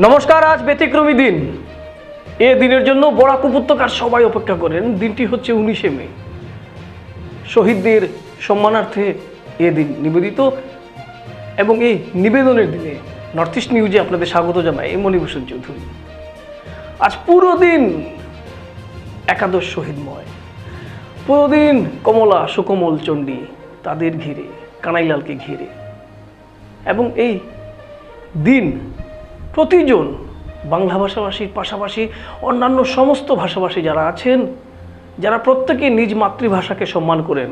নমস্কার, আজ ব্যতিক্রমী দিন। এ দিনের জন্য বরাক উপত্যকার সবাই অপেক্ষা করেন। দিনটি হচ্ছে উনিশে মে। শহীদদের সম্মানার্থে এ দিন নিবেদিত এবং এই নিবেদনের দিনে নর্থ ইস্ট নিউজে আপনাদের স্বাগত জানাই মণিভূষণ চৌধুরী। আজ পুরো দিন একাদশ শহীদময়। পুরো দিন কমলা, সুকমল, চণ্ডী তাদের ঘিরে, কানাইলালকে ঘিরে। এবং এই দিন প্রতিজন বাংলা ভাষাভাষীর পাশাপাশি অন্যান্য সমস্ত ভাষাভাষী যারা আছেন, যারা প্রত্যেকে নিজ মাতৃভাষাকে সম্মান করেন,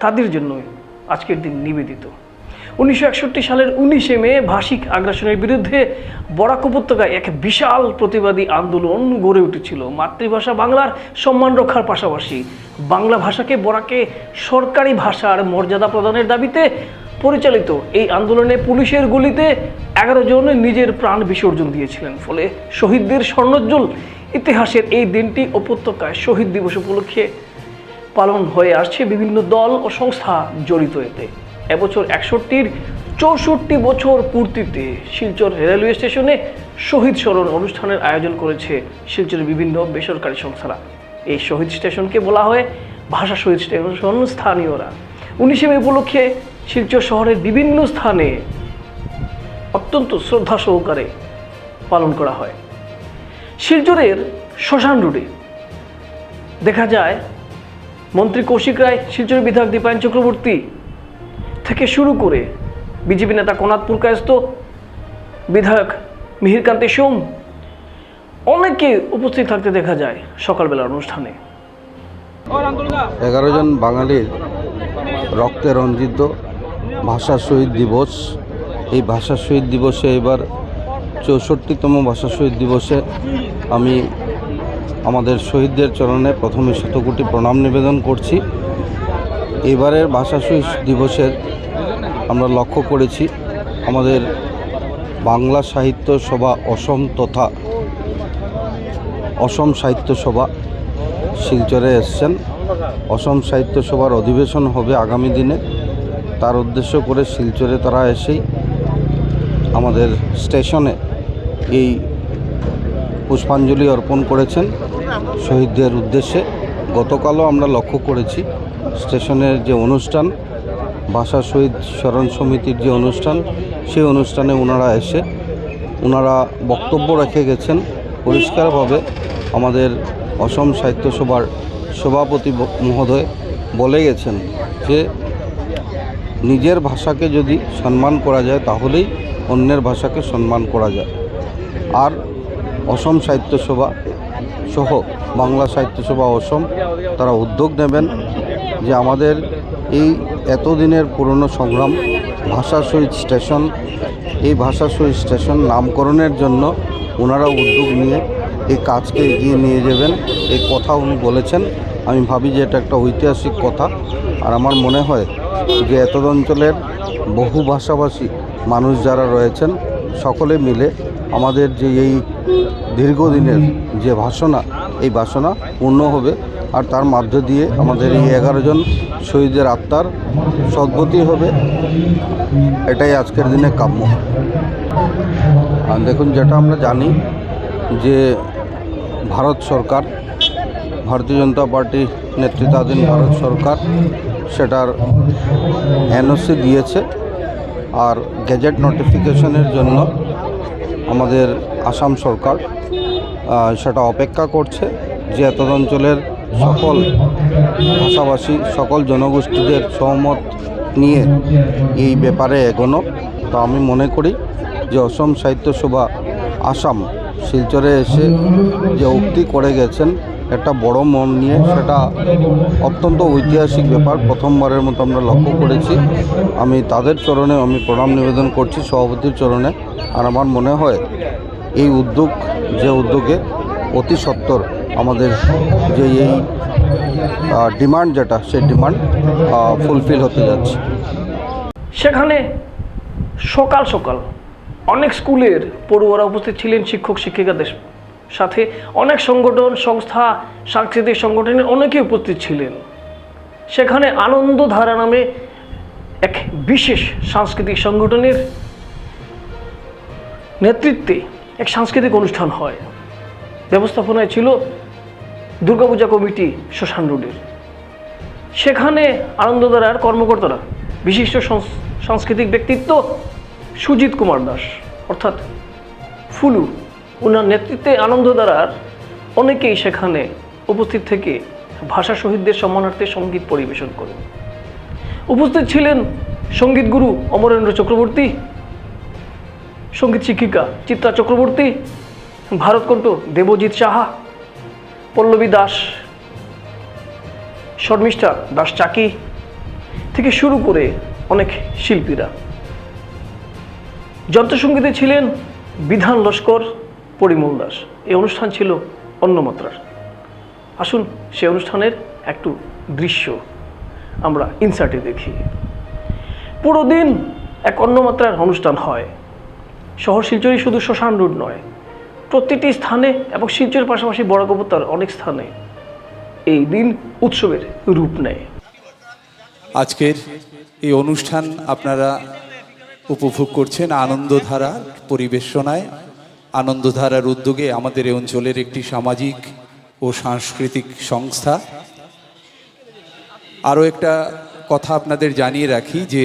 তাদের জন্যই আজকের দিন নিবেদিত। উনিশশো একষট্টি সালের উনিশে মে ভাষিক আগ্রাসনের বিরুদ্ধে বরাক উপত্যকায় এক বিশাল প্রতিবাদী আন্দোলন গড়ে উঠেছিল। মাতৃভাষা বাংলার সম্মান রক্ষার পাশাপাশি বাংলা ভাষাকে বরাকে সরকারি ভাষার মর্যাদা প্রদানের দাবিতে পরিচালিত এই আন্দোলনে পুলিশের গুলিতে এগারো জন নিজের প্রাণ বিসর্জন দিয়েছিলেন, ফলে শহীদদের স্বর্ণোজ্জ্বল ইতিহাসের এই দিনটি উপত্যকায় শহীদ দিবস উপলক্ষে পালন হয়ে আসছে বিভিন্ন দল ও সংস্থা জড়িত এতে। এবছর একষট্টির চৌষট্টি বছর পূর্তিতে শিলচর রেলওয়ে স্টেশনে শহীদ স্মরণ অনুষ্ঠানের আয়োজন করেছে শিলচরের বিভিন্ন বেসরকারি সংস্থারা। এই শহীদ স্টেশনকে বলা হয় ভাষা শহীদ স্টেশন স্থানীয়রা। উনিশে মে উপলক্ষে শিলচর শহরের বিভিন্ন স্থানে অত্যন্ত শ্রদ্ধা সহকারে পালন করা হয়। শিলচরের শ্মশান রোডে দেখা যায়, মন্ত্রী কৌশিক রায়, শিলচরের বিধায়ক দীপায়ন চক্রবর্তী থেকে শুরু করে বিজেপি নেতা কনাথপুর কায়স্ত বিধায়ক মিহিরকান্তি সোম, অনেকে উপস্থিত থাকতে দেখা যায় সকালবেলার অনুষ্ঠানে। এগারো জন বাঙালির রক্তে রঞ্জিত ভাষা শহীদ দিবস। এই ভাষা শহীদ দিবসে এবার চৌষট্টিতম ভাষা শহীদ দিবসে আমি আমাদের শহীদদের চরণে প্রথমে শতকোটি প্রণাম নিবেদন করছি। এবারের ভাষা শহীদ দিবসের আমরা লক্ষ্য করেছি, আমাদের বাংলা সাহিত্য সভা অসম তথা অসম সাহিত্য সভা শিলচরে এসছেন। অসম সাহিত্য সভার অধিবেশন হবে আগামী দিনে। তার উদ্দেশ্য করে শিলচরে তারা এসেই আমাদের স্টেশনে এই পুষ্পাঞ্জলি অর্পণ করেছেন। শহীদদের উদ্দেশ্যে গতকালও আমরা লক্ষ্য করেছি স্টেশনের যে অনুষ্ঠান ভাষা শহীদ স্মরণ সমিতির যে অনুষ্ঠান, সেই অনুষ্ঠানে ওনারা এসে ওনারা বক্তব্য রেখে গেছেন। পরিষ্কারভাবে আমাদের অসম সাহিত্য সভার সভাপতি মহোদয় বলে গেছেন যে নিজের ভাষাকে যদি সম্মান করা যায়, তাহলেই অন্যের ভাষাকে সম্মান করা যায়। আর অসম সাহিত্য সভা সহ বাংলা সাহিত্য সভা অসম, তারা উদ্যোগ নেবেন যে আমাদের এই এতদিনের পুরনো সংগ্রাম, ভাষা শহীদ স্টেশন, এই ভাষা শহীদ স্টেশন নামকরণের জন্য ওনারা উদ্যোগ নিয়ে এই কাজকে এগিয়ে নিয়ে যাবেন। এই কথা উনি বলেছেন। আমি ভাবি যে এটা একটা ঐতিহাসিক কথা। আর আমার মনে হয় যে এতদ অঞ্চলের বহু ভাষাভাষী মানুষ যারা রয়েছেন, সকলে মিলে আমাদের যে এই দীর্ঘদিনের যে বাসনা এই বাসনা পূর্ণ হবে। আর তার মধ্য দিয়ে আমাদের এই এগারো জন শহীদের আত্মার সদ্গতি হবে। এটাই আজকের দিনে কাম্য। আর দেখুন, যেটা আমরা জানি যে ভারত সরকার, ভারতীয় জনতা পার্টি নেতৃত্বাধীন ভারত সরকার সেটার এনওসি দিয়েছে আর গেজেট নোটিফিকেশনের জন্য আমাদের আসাম সরকার সেটা অপেক্ষা করছে যে এত অঞ্চলের সকল ভাষাভাষী, সকল জনগোষ্ঠীদের সহমত নিয়ে এই ব্যাপারে এগোনো। তো আমি মনে করি যে অসম সাহিত্য সভা আসাম শিলচরে এসে যে উক্তি করে গেছেন একটা বড় মন নিয়ে সেটা অত্যন্ত ঐতিহাসিক ব্যাপার। প্রথমবারের মতো আমরা লক্ষ্য করেছি। আমি তাদের চরণে আমি প্রণাম নিবেদন করছি সভাপতির চরণে। আর আমার মনে হয়, এই উদ্যোগ, যে উদ্যোগে অতি সত্বর আমাদের যে এই ডিমান্ড যেটা, সেই ডিমান্ড ফুলফিল হতে যাচ্ছে। সেখানে সকাল সকাল অনেক স্কুলের পড়ুয়ারা উপস্থিত ছিলেন শিক্ষক শিক্ষিকাদের সাথে অনেক সংগঠন, সংস্থা, সাংস্কৃতিক সংগঠনের অনেকে উপস্থিত ছিলেন। সেখানে আনন্দধারা নামে এক বিশেষ সাংস্কৃতিক সংগঠনের নেতৃত্বে এক সাংস্কৃতিক অনুষ্ঠান হয়। ব্যবস্থাপনায় ছিল দুর্গাপূজা কমিটি শ্মশান রোডের। সেখানে আনন্দধারার কর্মকর্তারা, বিশিষ্ট সাংস্কৃতিক ব্যক্তিত্ব সুজিত কুমার দাস, অর্থাৎ ফুলু ওনার নেতৃত্বে আনন্দধারার অনেকেই সেখানে উপস্থিত থেকে ভাষা শহীদদের সম্মানার্থে সংগীত পরিবেশন করেন। উপস্থিত ছিলেন সংগীত গুরু অমরেন্দ্র চক্রবর্তী, সংগীত শিক্ষিকা চিত্রা চক্রবর্তী, ভারতকণ্ঠ দেবজিৎ সাহা, পল্লবী দাস, শর্মিষ্ঠা দাস চাকি থেকে শুরু করে অনেক শিল্পীরা। যন্ত্রসঙ্গীতে ছিলেন বিধান লস্কর পরিমল দাস। এই অনুষ্ঠান ছিল অন্য মাত্রার। আসুন সে অনুষ্ঠানের একটু দৃশ্য আমরা ইনসার্টে দেখি। পুরো দিন এক অন্য মাত্রার অনুষ্ঠান হয়। শহর শিলচরই শুধু শ্মশান রোড নয়, প্রতিটি স্থানে এবং শিলচরের পাশাপাশি বড়াকবতার অনেক স্থানে এই দিন উৎসবের রূপ নেয়। আজকের এই অনুষ্ঠান আপনারা উপভোগ করছেন আনন্দধারার পরিবেশনায়। আনন্দধারার উদ্যোগে আমাদের এই অঞ্চলের একটি সামাজিক ও সাংস্কৃতিক সংস্থা। আরও একটা কথা আপনাদের জানিয়ে রাখি যে,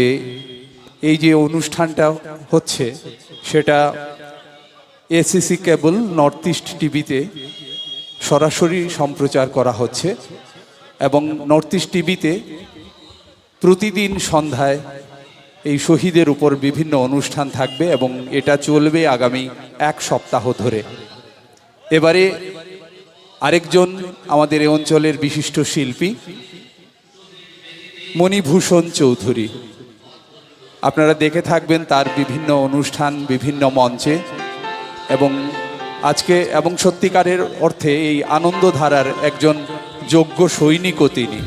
এই যে অনুষ্ঠানটা হচ্ছে, সেটা এসিসি কেবল নর্থ ইস্ট টিভিতে সরাসরি সম্প্রচার করা হচ্ছে এবং নর্থ ইস্ট টিভিতে প্রতিদিন সন্ধ্যায় এই শহীদের উপর বিভিন্ন অনুষ্ঠান থাকবে এবং এটা চলবে আগামী এক সপ্তাহ ধরে। এবারে আরেকজন আমাদের এই অঞ্চলের বিশিষ্ট শিল্পী, মণিভূষণ চৌধুরী। আপনারা দেখে থাকবেন তার বিভিন্ন অনুষ্ঠান, বিভিন্ন মঞ্চে এবং আজকে এবং সত্যিকারের অর্থে এই আনন্দধারার একজন যোগ্য সৈনিকও তিনি।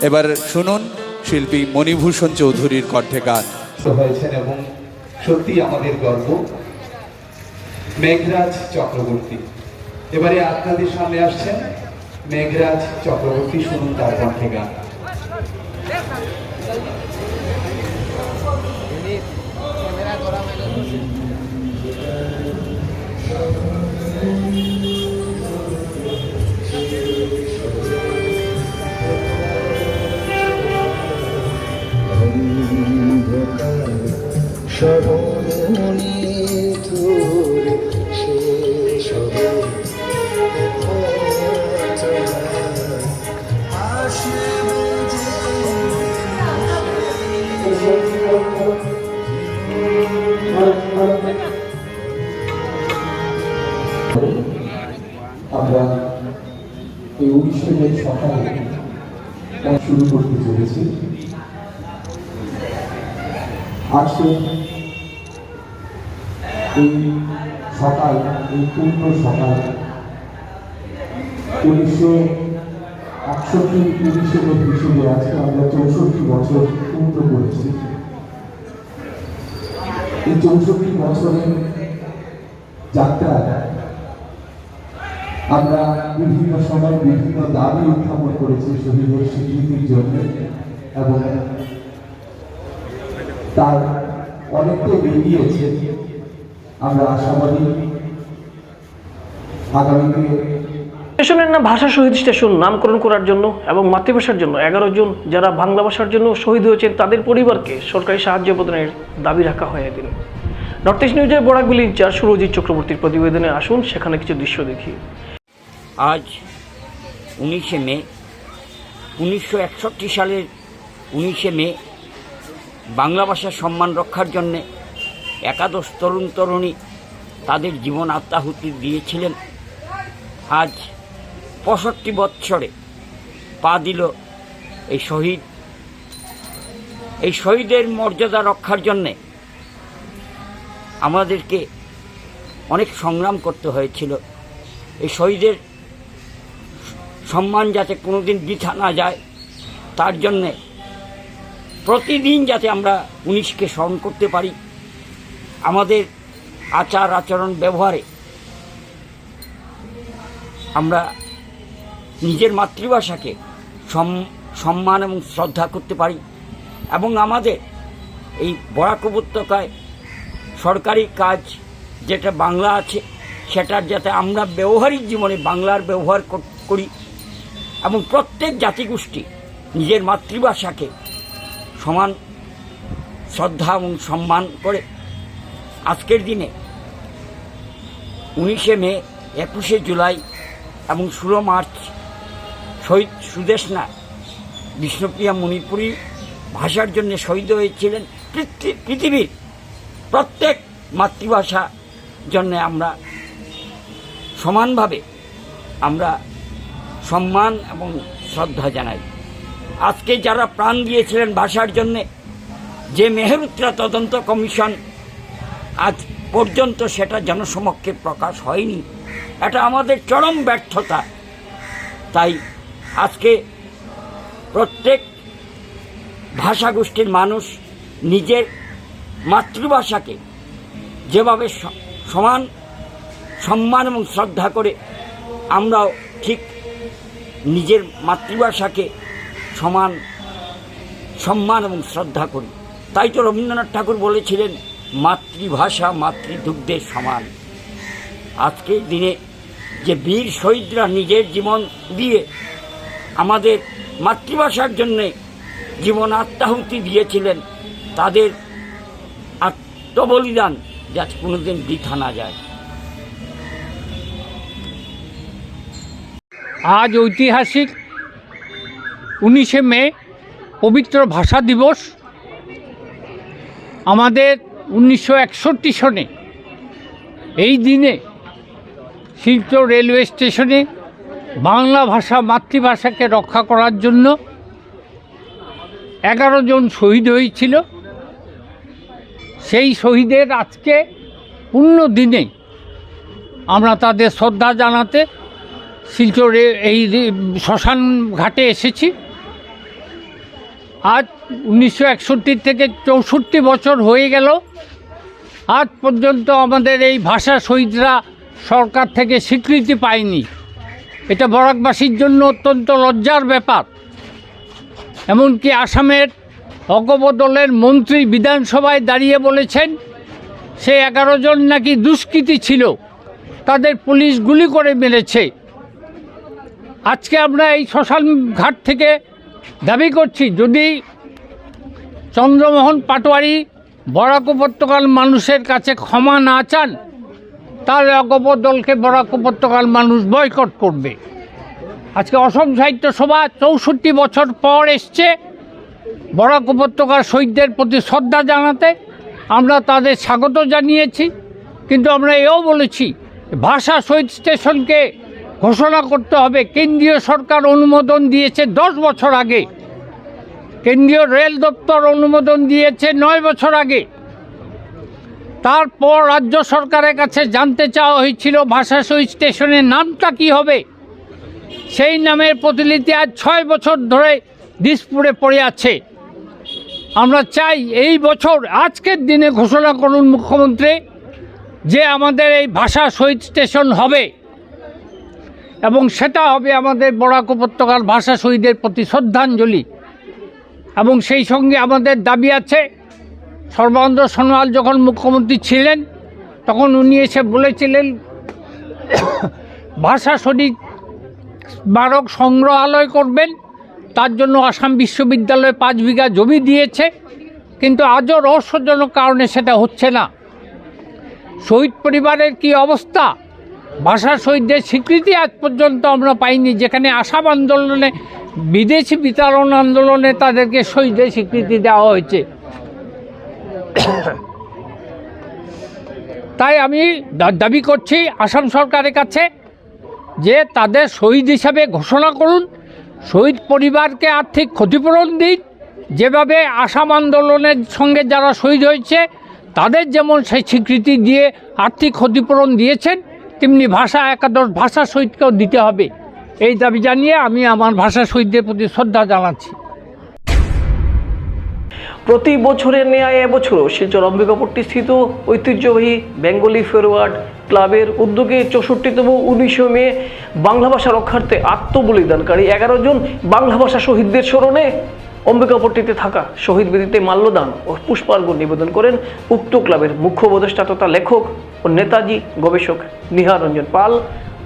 এবার শুনুন। শিল্পী মণিভূষণ চৌধুরীর কণ্ঠে গান। হয়েছেন এবং সত্যি আমাদের গর্ব। মেঘরাজ চক্রবর্তী। এবারে আপনাদের সামনে আসছেন মেঘরাজ চক্রবর্তী, শুনুন তার কণ্ঠে গান। উৎসবের সকালে শুরু করতে চলেছি। আজকে এই সকাল, এই পূর্ণ সকাল উনিশশো একষট্টি উনিশের হিসেবে আজকে আমরা চৌষট্টি বছর পূর্ণ করেছি। এই চৌষট্টি বছরের যাত্রা আমরা বিভিন্ন সময় বিভিন্ন দাবি উত্থাপন করেছি শহীদের স্বীকৃতির জন্য এবং তার অনেকটাই এগিয়েছে আমরা আশাবাদী আগামীতে স্টেশনের নাম ভাষা শহীদ স্টেশন, নামকরণ করার জন্য এবং মাতৃভাষার জন্য এগারো জন যারা বাংলা ভাষার জন্য শহীদ হয়েছেন, তাদের পরিবারকে সরকারি সাহায্য প্রদানের দাবি রাখা হয় এদিন। নর্থ ইস্ট নিউজের বরাকবিলি ইনচার্জ সুরজিৎ চক্রবর্তীর প্রতিবেদনে আসুন, সেখানে কিছু দৃশ্য দেখি। আজ উনিশে মে, উনিশশো একষট্টি সালের উনিশে মে, বাংলা ভাষার সম্মান রক্ষার জন্যে একাদশ তরুণ তরুণী তাদের জীবন আত্মাহুতি দিয়েছিলেন। আজ পঁয়ষট্টি বৎসরে পা দিল এই শহীদ। এই শহীদের মর্যাদা রক্ষার জন্যে আমাদেরকে অনেক সংগ্রাম করতে হয়েছিল। এই শহীদের সম্মান যাতে কোনোদিন বৃথা না যায়, তার জন্যে প্রতিদিন যাতে আমরা উনিশকে স্মরণ করতে পারি, আমাদের আচার আচরণ ব্যবহারে আমরা নিজের মাতৃভাষাকে সম- সম্মান এবং শ্রদ্ধা করতে পারি এবং আমাদের এই বরাক উপত্যকায় সরকারি কাজ যেটা বাংলা আছে, সেটার যাতে আমরা ব্যবহারিক জীবনে বাংলার ব্যবহার করি এবং প্রত্যেক জাতিগোষ্ঠী নিজের মাতৃভাষাকে সমান শ্রদ্ধা এবং সম্মান করে। আজকের দিনে উনিশে মে, একুশে জুলাই এবং ষোলো মার্চ শহীদ সুদেশনা বিষ্ণুপ্রিয়া মণিপুরী ভাষার জন্য শহীদ হয়েছিলেন। পৃথিবীর প্রত্যেক মাতৃভাষা জন্য আমরা সমানভাবে আমরা সম্মান এবং শ্রদ্ধা জানাই। আজকে যারা প্রাণ দিয়েছিলেন ভাষার জন্যে, যে মেহেরুত্রা তদন্ত কমিশন আজ পর্যন্ত সেটা জনসমক্ষে প্রকাশ হয়নি, এটা আমাদের চরম ব্যর্থতা। তাই আজকে প্রত্যেক ভাষাগোষ্ঠীর মানুষ নিজের মাতৃভাষাকে যেভাবে সমান সম্মান এবং শ্রদ্ধা করে আমরাও ঠিক নিজের মাতৃভাষাকে সমান সম্মান এবং শ্রদ্ধা করি। তাই তো রবীন্দ্রনাথ ঠাকুর বলেছিলেন, মাতৃভাষা মাতৃদুগ্ধের সমান। আজকের দিনে যে বীর শহীদরা নিজের জীবন দিয়ে আমাদের মাতৃভাষার জন্যে জীবন আত্মাহুতি দিয়েছিলেন, তাদের আত্মবলিদান যাতে কোনোদিন বৃথা না যায়। আজ ঐতিহাসিক উনিশে মে, পবিত্র ভাষা দিবস। আমাদের উনিশশো একষট্টি সনে এই দিনে শিলচর রেলওয়ে স্টেশনে বাংলা ভাষা মাতৃভাষাকে রক্ষা করার জন্য এগারো জন শহীদ হয়েছিল। সেই শহীদের আজকে পূর্ণ দিনে আমরা তাদের শ্রদ্ধা জানাতে শিলচরে এই শ্মশান ঘাটে এসেছি। আজ উনিশশো একষট্টি থেকে চৌষট্টি বছর হয়ে গেল। আজ পর্যন্ত আমাদের এই ভাষা শহীদরা সরকার থেকে স্বীকৃতি পায়নি। এটা বরাকবাসীর জন্য অত্যন্ত লজ্জার ব্যাপার। এমনকি আসামের অগপ দলের মন্ত্রী বিধানসভায় দাঁড়িয়ে বলেছেন, সে এগারো জন নাকি দুষ্কৃতী ছিল, তাদের পুলিশ গুলি করে মেরেছে। আজকে আমরা এই শ্মশান ঘাট থেকে দাবি করছি, যদি চন্দ্রমোহন পাটোয়ারি বরাক উপত্যকার মানুষের কাছে ক্ষমা না চান, তাহলে অগপ দলকে বরাক উপত্যকার মানুষ বয়কট করবে। আজকে অসম সাহিত্য সভা চৌষট্টি বছর পর এসছে বরাক উপত্যকার শহীদদের প্রতি শ্রদ্ধা জানাতে। আমরা তাদের স্বাগত জানিয়েছি, কিন্তু আমরা এও বলেছি, ভাষা শহীদ স্টেশনকে ঘোষণা করতে হবে, কেন্দ্রীয় সরকার অনুমোদন দিয়েছে দশ বছর আগে। কেন্দ্রীয় রেল দপ্তর অনুমোদন দিয়েছে নয় বছর আগে। তারপর রাজ্য সরকারের কাছে জানতে চাওয়া হয়েছিল ভাষা শহীদ স্টেশনের নামটা কি হবে? সেই নামের প্রতিলিপি আজ ছয় বছর ধরে দিসপুরে পড়ে আছে। আমরা চাই এই বছর, আজকের দিনে ঘোষণা করুন মুখ্যমন্ত্রী, যে আমাদের এই ভাষা শহীদ স্টেশন হবে। এবং সেটা হবে আমাদের বরাক উপত্যকার ভাষা শহীদের প্রতি শ্রদ্ধাঞ্জলি। এবং সেই সঙ্গে আমাদের দাবি আছে, সর্বানন্দ সোনোয়াল যখন মুখ্যমন্ত্রী ছিলেন, তখন উনি এসে বলেছিলেন, ভাষা শহীদ স্মারক সংগ্রহালয় করবেন, তার জন্য আসাম বিশ্ববিদ্যালয়ে পাঁচ বিঘা জমি দিয়েছে, কিন্তু আজও রহস্যজনক কারণে সেটা হচ্ছে না। শহীদ পরিবারের কি অবস্থা? ভাষা শহীদদের স্বীকৃতি আজ পর্যন্ত আমরা পাইনি। যেখানে আসাম আন্দোলনে, বিদেশি বিতরণ আন্দোলনে তাদেরকে শহীদের স্বীকৃতি দেওয়া হয়েছে। তাই আমি দাবি করছি আসাম সরকারের কাছে যে তাদের শহীদ হিসাবে ঘোষণা করুন। শহীদ পরিবারকে আর্থিক ক্ষতিপূরণ দিন। যেভাবে আসাম আন্দোলনের সঙ্গে যারা শহীদ হয়েছে, তাদের যেমন সেই স্বীকৃতি দিয়ে আর্থিক ক্ষতিপূরণ দিয়েছেন তেমনি ভাষা, একাদশ ভাষা শহীদকেও দিতে হবে। এই দাবি জানিয়ে আমি আমার ভাষা শহীদদের প্রতি শ্রদ্ধা জানাচ্ছি। প্রতি বছরের ন্যায় এবছরও শিলচর অম্বিকাপট্টি স্থিত ঐতিহ্যবাহী বেঙ্গলি ফরওয়ার্ড ক্লাবের উদ্যোগে চৌষট্টিতম উনিশে মে বাংলা ভাষা রক্ষার্থে আত্মবলিদানকারী এগারো জন বাংলা ভাষা শহীদদের স্মরণে অম্বিকাপট্টিতে থাকা শহীদ বেদিতে মাল্যদান ও পুষ্পার্ঘ নিবেদন করেন উক্ত ক্লাবের মুখ্য উপদেষ্টা তথা লেখক ও নেতাজি গবেষক নিহার রঞ্জন পাল,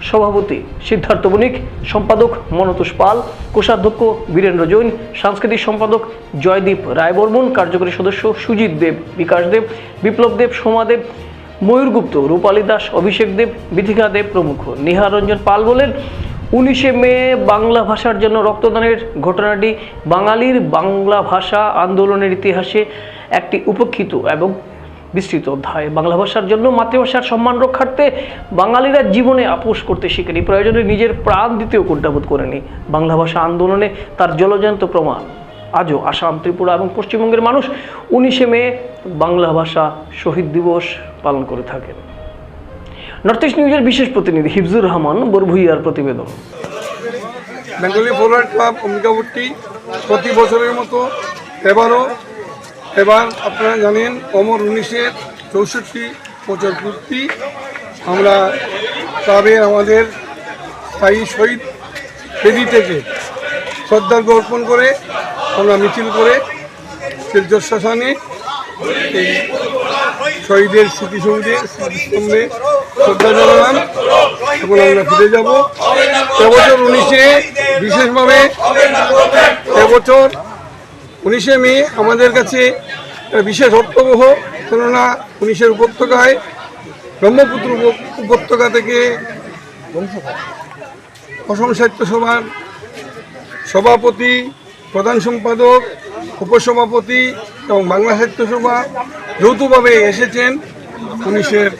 সভাপতি সিদ্ধার্থ বণিক, সম্পাদক মনতোষ পাল, কোষাধ্যক্ষ বীরেন্দ্র জৈন, সাংস্কৃতিক সম্পাদক জয়দীপ রায়বর্মন, কার্যকরী সদস্য সুজিত দেব, বিকাশ দেব, বিপ্লব দেব সোমাদেব ময়ূরগুপ্ত, রূপালী দাস, অভিষেক দেব বিথিকা দেব প্রমুখ। নিহার রঞ্জন পাল বলেন উনিশে মে বাংলা ভাষার জন্য রক্তদানের ঘটনাটি বাঙালির বাংলা ভাষা আন্দোলনের ইতিহাসে একটি উপেক্ষিত এবং বিস্তৃত অধ্যায়। বাংলা ভাষার জন্য মাতৃভাষার সম্মান রক্ষার্থে বাঙালিরা জীবনে আপোষ করতে শিখেনি। প্রয়োজনে নিজের প্রাণ দিতেও কুণ্ঠাবোধ করেনি বাংলা ভাষা আন্দোলনে তার জলজান্ত প্রমাণ আজও আসাম, ত্রিপুরা এবং পশ্চিমবঙ্গের মানুষ উনিশে মে বাংলা ভাষা শহীদ দিবস পালন করে থাকেন। নর্থ ইস্ট নিউজের বিশেষ প্রতিনিধি হিফজুর রহমান, বরভুইয়ার প্রতিবেদন। বেঙ্গলি ফরওয়ার্ড ক্লাব অম্বিকাপট্টি প্রতি বছরের মতো এবারও, এবার আপনারা জানেন, অমর উনিশের চৌষট্টি বছর পূর্তি আমরা ক্লাবের আমাদের স্থায়ী শহীদ বেদি থেকে শ্রদ্ধার্ঘ্য অর্পণ করে, আমরা মিছিল করে শিলচর শ্মশানে এই শহীদের স্মৃতিসৌধে স্মৃতিস্তম্ভে শ্রদ্ধা জানালাম। এখন আমরা ফিরে যাব। এবছর উনিশে বিশেষভাবে এবছর উনিশে মে আমাদের কাছে বিশেষ অর্থবহ কেননা উনিশের উপত্যকায় ব্রহ্মপুত্র উপত্যকা থেকে অসম সাহিত্য সভার সভাপতি, প্রধান সম্পাদক, উপসভাপতি এবং বাংলা সাহিত্য সভা যৌথভাবে এসেছেন উনিশের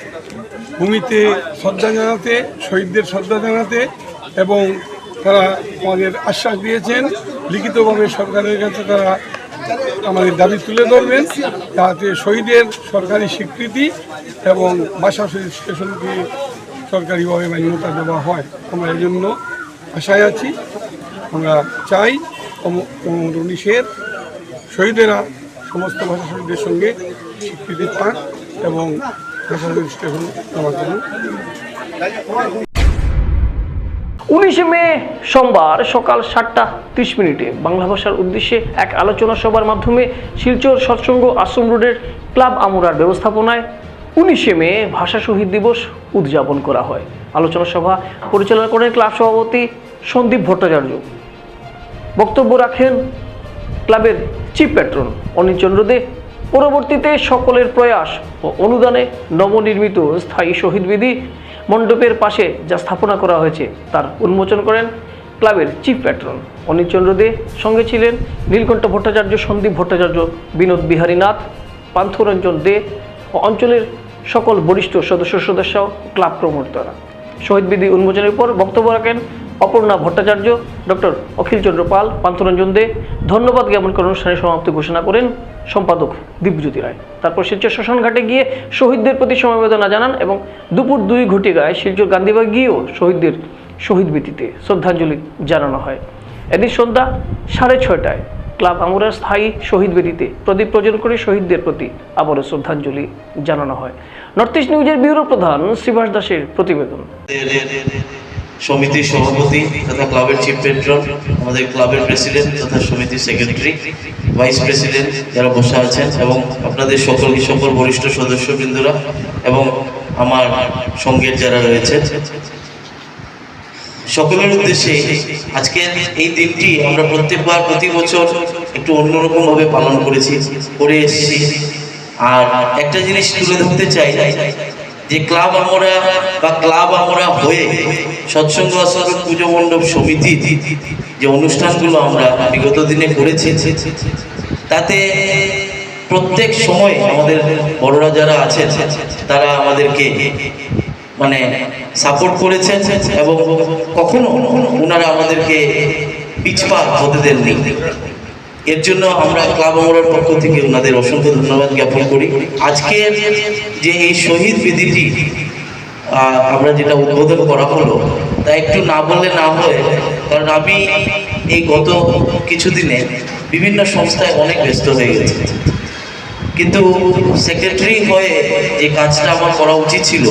ভূমিতে শ্রদ্ধা জানাতে, শহীদদের শ্রদ্ধা জানাতে এবং তারা আমাদের আশ্বাস দিয়েছেন। লিখিতভাবে সরকারের কাছে তারা আমাদের দাবি তুলে ধরবেন। যাতে শহীদের সরকারি স্বীকৃতি এবং বাসা শহীদ স্টেশনকে সরকারিভাবে মান্যতা দেওয়া হয় আমরা এই জন্য আশায় আছি। আমরা চাই উনিশের শহীদেরা সমস্ত ভাষা শহীদদের সঙ্গে স্বীকৃতি পান এবং স্টেশন জন্য। উনিশে মে সোমবার সকাল সাতটা ত্রিশ মিনিটে বাংলা ভাষার উদ্দেশ্যে এক আলোচনা সভার মাধ্যমে শিলচর সৎসঙ্গ আশ্রম রোডের ক্লাব আমুরার ব্যবস্থাপনায় উনিশে মে ভাষা শহীদ দিবস উদযাপন করা হয়। আলোচনা সভা পরিচালনা করেন ক্লাব সভাপতি সন্দীপ ভট্টাচার্য। বক্তব্য রাখেন ক্লাবের চিফ প্যাট্রন অনিল চন্দ্র দে পরবর্তীতে সকলের প্রয়াস ও অনুদানে নবনির্মিত স্থায়ী শহীদ বেদি মণ্ডপের পাশে যা স্থাপনা করা হয়েছে, তার উন্মোচন করেন ক্লাবের চিফ প্যাট্রন অনিল চন্দ্র দে। সঙ্গে ছিলেন নীলকণ্ঠ ভট্টাচার্য, সন্দীপ ভট্টাচার্য, বিনোদ বিহারী নাথ, পান্থরঞ্জন দে ও অঞ্চলের সকল বরিষ্ঠ সদস্য সদস্য ক্লাব প্রমোটাররা শহীদ বিধি উন্মোচনের পর বক্তব্য রাখেন অপর্ণা ভট্টাচার্য, ডক্টর অখিল চন্দ্র পাল পান্থরঞ্জন দে। ধন্যবাদ জ্ঞাপন করে অনুষ্ঠানের সমাপ্তি ঘোষণা করেন সম্পাদক দীপজ্যোতি রায়। তারপর শিলচর শ্মশান ঘাটে গিয়ে শহীদদের প্রতি সমবেদনা জানান এবং দুপুর দুই ঘটিকায় শিলচর গান্ধীবাগ গিয়েও শহীদদের শহীদ বীতিতে শ্রদ্ধাঞ্জলি জানানো হয়। এদিন সন্ধ্যা সাড়ে ছয়টায় ক্লাব আমুরার স্থায়ী শহীদ বেদিতে প্রদীপ প্রজ্বলন করে শহীদদের প্রতি আবারও শ্রদ্ধাঞ্জলি জানানো হয়। নর্থ ইস্ট নিউজের ব্যুরো প্রধান শ্রীবাস দাসের প্রতিবেদন। সমিতির সভাপতি তথা ক্লাবের চিফ পেট্রন আমাদের ক্লাবের প্রেসিডেন্ট তথা সমিতির সেক্রেটারি, ভাইস প্রেসিডেন্ট যারা বসে আছেন এবং আপনাদের সকল সকল বরিষ্ঠ সদস্যবৃন্দরা এবং আমার সঙ্গের যারা রয়েছে সকলের উদ্দেশ্যে আজকের এই দিনটি আমরা প্রত্যেকবার প্রতি বছর একটু অন্যরকমভাবে পালন করেছি, করে এসেছি। আর একটা জিনিস তুলে ধরতে চাই যে ক্লাব আমরা বা ক্লাব আমরা হয়ে সৎসঙ্গ আশ্রম পুজো মণ্ডপ সমিতি যে অনুষ্ঠানগুলো আমরা বিগত দিনে করেছি, তাতে প্রত্যেক সময় আমাদের বড়রা যারা আছেন, তারা আমাদেরকে মানে সাপোর্ট করেছেন এবং কখনো ওনারা আমাদেরকে পিছপা হতে দেননি। এর জন্য আমরা ক্লাব আমলার পক্ষ থেকে ওনাদের অসংখ্য ধন্যবাদ জ্ঞাপন করি। আজকের যে এই শহীদ বিধিটি আমরা যেটা উদ্বোধন করা হলো, তা একটু না বললে না হয়, কারণ আমি এই গত কিছুদিনে বিভিন্ন সংস্থায় অনেক ব্যস্ত হয়ে গেছি। কিন্তু সেক্রেটারি হয়ে যে কাজটা আমার করা উচিত ছিল,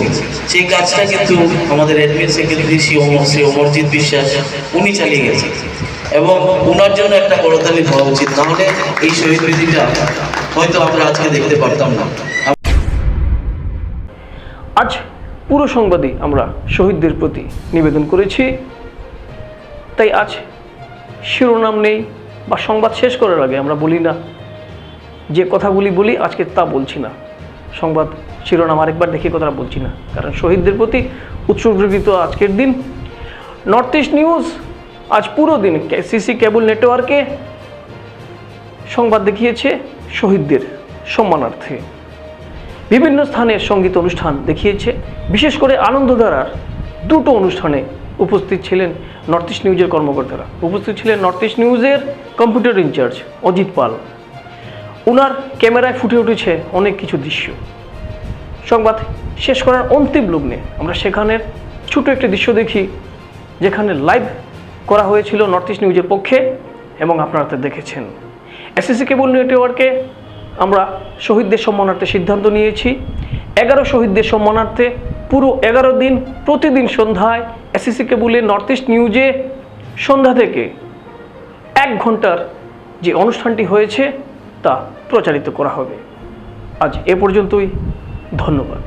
সেই কাজটা কিন্তু আমাদের অ্যাডমিন সেক্রেটারি শ্রী অমর শ্রী অমরজিৎ বিশ্বাস, উনি চালিয়ে গেছেন। এবং ওনার জন্য একটা করতালি হওয়া উচিত, নাহলে এই শহীদ বেদিটা হয়তো আমরা আজকে দেখতে পারতাম না। আজ পুরো সংবাদে আমরা শহীদদের প্রতি নিবেদন করেছি। তাই আজ শিরোনাম নেই বা সংবাদ শেষ করার আগে আমরা বলি না। যে কথাগুলি বলি, আজকে তা বলছি না। সংবাদ শিরোনাম আরেকবার দেখে কথাটা বলছি না। কারণ শহীদদের প্রতি উৎসর্গীকৃত আজকের দিন। নর্থ ইস্ট নিউজ আজ পুরো দিন সিসি কেবল নেটওয়ার্কে সংবাদ দেখিয়েছে শহীদদের সম্মানার্থে। বিভিন্ন স্থানের সংগীত অনুষ্ঠান দেখিয়েছে। বিশেষ করে আনন্দধারার দুটো অনুষ্ঠানে উপস্থিত ছিলেন নর্থ ইস্ট নিউজের কর্মকর্তারা। উপস্থিত ছিলেন নর্থ ইস্ট নিউজের কম্পিউটার ইনচার্জ অজিত পাল। ওনার ক্যামেরায় ফুটে উঠেছে অনেক কিছু দৃশ্য। সংবাদ শেষ করার অন্তিম লগ্নে আমরা সেখানের ছোট একটি দৃশ্য দেখি, যেখানে লাইভ করা হয়েছিল নর্থ ইস্ট নিউজের পক্ষে এবং আপনারা তা দেখেছেন। এসএসসি কেবল নেটওয়ার্কে আমরা শহীদদের সম্মানার্থে সিদ্ধান্ত নিয়েছি। এগারো শহীদদের সম্মানার্থে পুরো এগারো দিন প্রতিদিন সন্ধ্যায় এসএসসি কেবলে নর্থ ইস্ট নিউজে সন্ধ্যা থেকে এক ঘণ্টার যে অনুষ্ঠানটি হয়েছে তা প্রচারিত করা হবে। আজ এ পর্যন্তই, ধন্যবাদ।